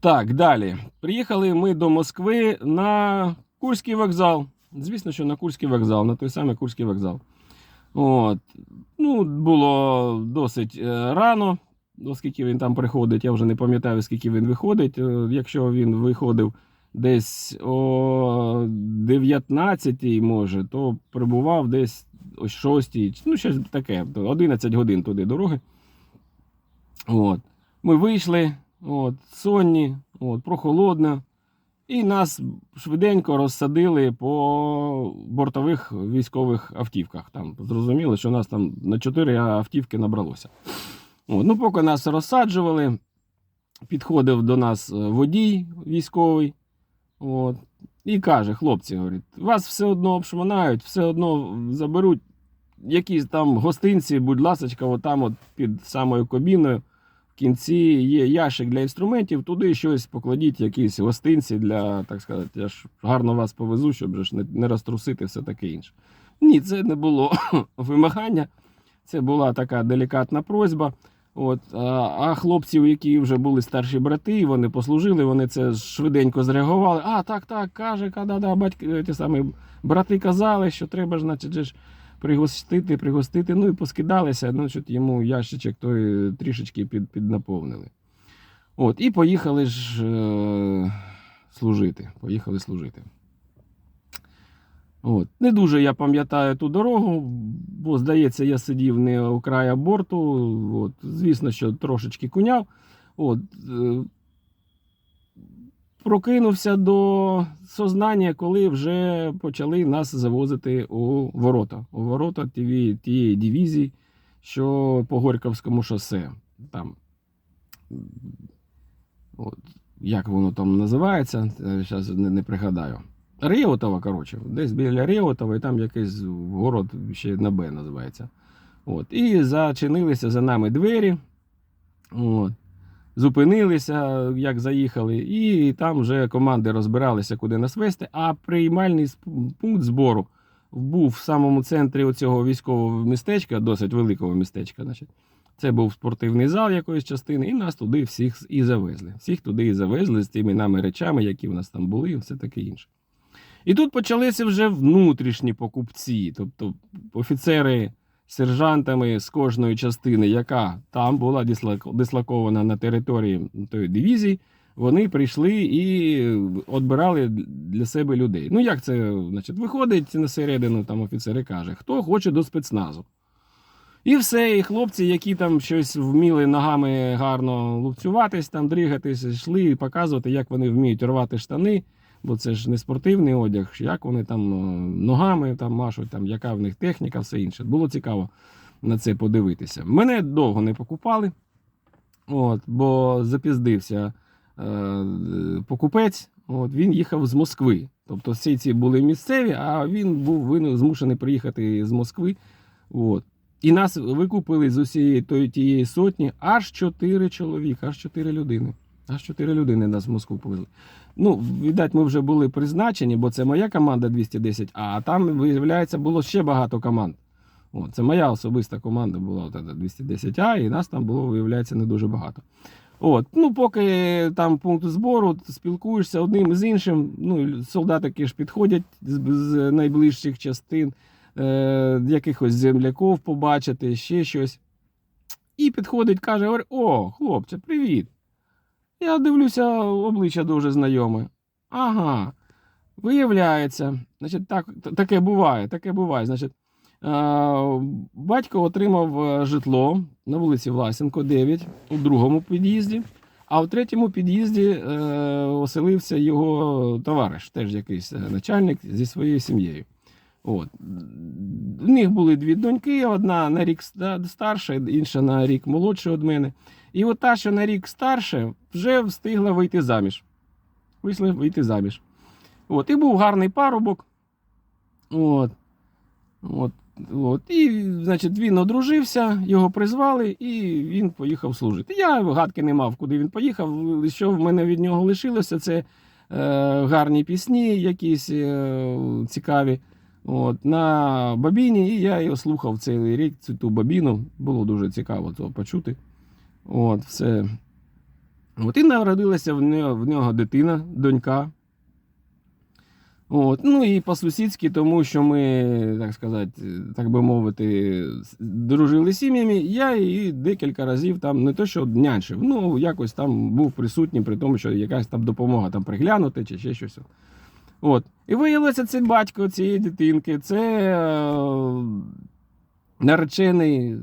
Так, далі. Приїхали ми до Москви на Курський вокзал. Звісно, що на Курський вокзал, на той самий Курський вокзал. От. Ну, було досить е, рано, оскільки він там приходить, я вже не пам'ятаю, скільки він виходить. Е, Якщо він виходив десь о 19 може, то прибував десь о 6, ну, щось таке, 11 годин туди дороги. От. Ми вийшли, от, сонні, от, прохолодно. І нас швиденько розсадили по бортових військових автівках. Там зрозуміло, що нас там на 4 автівки набралося. От, ну, поки нас розсаджували, підходив до нас е, водій військовий. От, і каже: хлопці, говорить, вас все одно обшмонають, все одно заберуть якісь там гостинці, будь ласочка, отам от під самою кабіною. В кінці є ящик для інструментів, туди щось покладіть, якісь гостинці для, так сказати, я ж гарно вас повезу, щоб ж не, не розтрусити все таке інше. Ні, це не було вимагання, це була така делікатна просьба. От, а, а хлопців, які вже були старші брати, вони послужили, вони це швиденько зреагували. А, так, так, каже, да, да, батьки, ті самі брати казали, що треба ж, значить, пригостити, пригостити. Ну і поскидалися. Ну, йому ящичок той трішечки під, піднаповнили. От, і поїхали ж е, служити. Поїхали служити. От. Не дуже я пам'ятаю ту дорогу, бо, здається, я сидів не у края борту. От. Звісно, що трошечки куняв. От. Е, Прокинувся до сознання, коли вже почали нас завозити у ворота. У ворота тієї, дивізії, що по Горьковському шосе. Там, от, як воно там називається, зараз не, не пригадаю. Реутова, коротше, десь біля Реутова, і там якийсь город ще на Б називається. От. І зачинилися за нами двері. От. Зупинилися, як заїхали, і там вже команди розбиралися, куди нас вести. А приймальний пункт збору був в самому центрі оцього військового містечка, досить великого містечка. Значить. Це був спортивний зал якоїсь частини, і нас туди всіх і завезли. Всіх туди і завезли з тими нами речами, які в нас там були, і все таке інше. І тут почалися вже внутрішні покупці, тобто офіцери сержантами з кожної частини, яка там була дислокована на території тої дивізії, вони прийшли і відбирали для себе людей. Ну, як це, значить, виходить на середину, там офіцер і каже, хто хоче до спецназу. І все, і хлопці, які там щось вміли ногами гарно лупцюватись, там дрігатись, йшли показувати, як вони вміють рвати штани, бо це ж не спортивний одяг, як вони там е, ногами там машуть, там, яка в них техніка, все інше. Було цікаво на це подивитися. Мене довго не покупали, от, бо запіздився е, покупець, от, він їхав з Москви. Тобто всі ці були місцеві, а він був змушений приїхати з Москви. От. І нас викупили з усієї тої тієї сотні аж чотири чоловіка, аж чотири людини. Аж чотири людини нас в Москву повезли. Ну, віддать, ми вже були призначені, бо це моя команда 210, а там, виявляється, було ще багато команд. О, це моя особиста команда була 210А, і нас там було, виявляється, не дуже багато. От, ну, поки там пункт збору, спілкуєшся одним з іншим. Ну, солдатики ж підходять з, з найближчих частин, е, якихось земляків побачити, ще щось. І підходить, каже: о, хлопче, привіт. Я дивлюся, обличчя дуже знайоме. Ага. Виявляється, значить, так, таке буває, таке буває. Значить, е, батько отримав е, житло на вулиці Власенко, 9, у другому під'їзді, а в третьому під'їзді е, оселився його товариш, теж якийсь начальник зі своєю сім'єю. От. В них були дві доньки, одна на рік старша, інша на рік молодша від мене. І от та, що на рік старше, вже встигла вийти заміж. Вийшла вийти заміж. От, і був гарний парубок. От. От, от. І, значить, він одружився, його призвали, і він поїхав служити. Я гадки не мав, куди він поїхав. Що в мене від нього лишилося, це е, гарні пісні, якісь е, цікаві. От, на бабіні, і я його слухав цілий рік, цю ту бабіну. Було дуже цікаво цього почути. От, все. От, і народилася в нього, в нього дитина, донька. От, ну і по-сусідськи, тому що ми, так сказати, так би мовити, дружили сім'ями, я її декілька разів там не то, що нянчив, ну якось там був присутній, при тому, що якась там допомога там приглянути чи ще щось. От. І виявилося, це батько цієї дитинки, це е, наречений е,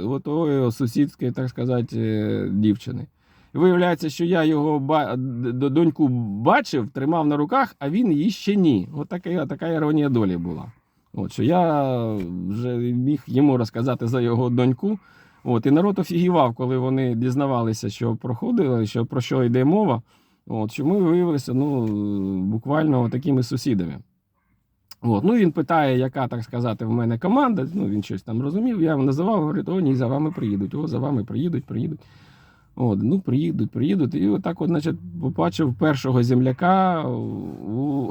отої сусідської, так сказати, е, дівчини. І виявляється, що я його ба- доньку бачив, тримав на руках, а він її ще ні. От така, така іронія долі була. От, що я вже міг йому розказати за його доньку. От, і народ офігівав, коли вони дізнавалися, що проходило, що про що йде мова. От, що ми виявилися ну, буквально такими сусідами. От, ну він питає, яка, так сказати, в мене команда. Ну, він щось там розумів. Я йому називав, говорить, о, ні, за вами приїдуть, о, за вами приїдуть, приїдуть. От, ну, приїдуть, приїдуть. І отак, от, значить, побачив першого земляка у,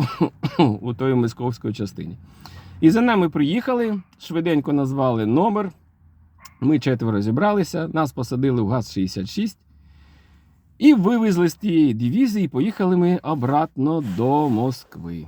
у тої московської частині. І за нами приїхали, швиденько назвали номер. Ми четверо зібралися, нас посадили в ГАЗ-66 і вивезли з тієї дивізії. Поїхали ми обратно до Москви.